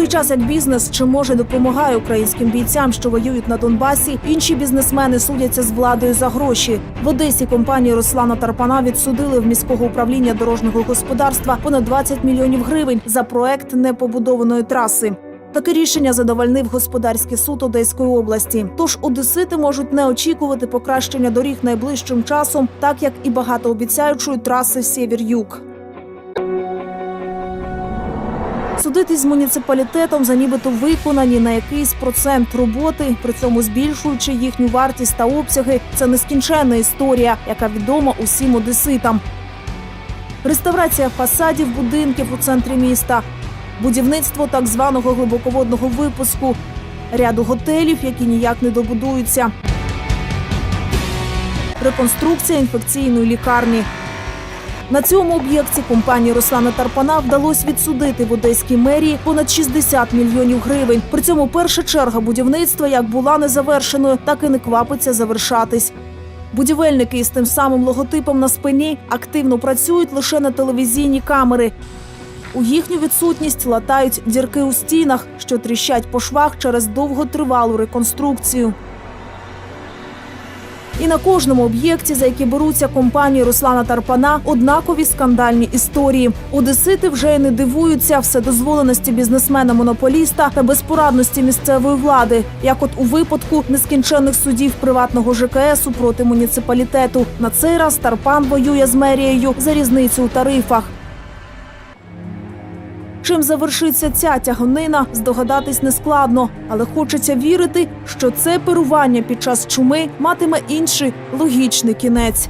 той час як бізнес чи може допомагає українським бійцям, що воюють на Донбасі, інші бізнесмени судяться з владою за гроші. В Одесі компанії Руслана Тарпана відсудили в міського управління дорожнього господарства понад 20 мільйонів гривень за проект непобудованої траси. Таке рішення задовольнив господарський суд Одеської області. Тож одесити можуть не очікувати покращення доріг найближчим часом, так як і багатообіцяючої траси Сєвєр-Юг. Судитись з муніципалітетом за нібито виконані на якийсь процент роботи, при цьому збільшуючи їхню вартість та обсяги, це нескінченна історія, яка відома усім одеситам. Реставрація фасадів будинків у центрі міста, будівництво так званого глибоководного випуску, ряду готелів, які ніяк не добудуються, реконструкція інфекційної лікарні. На цьому об'єкті компанії Руслана Тарпана вдалося відсудити в одеській мерії понад 60 мільйонів гривень. При цьому перша черга будівництва як була незавершеною, так і не квапиться завершатись. Будівельники із тим самим логотипом на спині активно працюють лише на телевізійні камери. У їхню відсутність латають дірки у стінах, що тріщать по швах через довготривалу реконструкцію. І на кожному об'єкті, за які беруться компанії Руслана Тарпана, однакові скандальні історії. Одесити вже й не дивуються вседозволеності бізнесмена-монополіста та безпорадності місцевої влади, як от у випадку нескінченних судів приватного ЖКСу проти муніципалітету. На цей раз Тарпан воює з мерією за різницю у тарифах. Чим завершиться ця тягнина, здогадатись нескладно, але хочеться вірити, що це перування під час чуми матиме інший логічний кінець.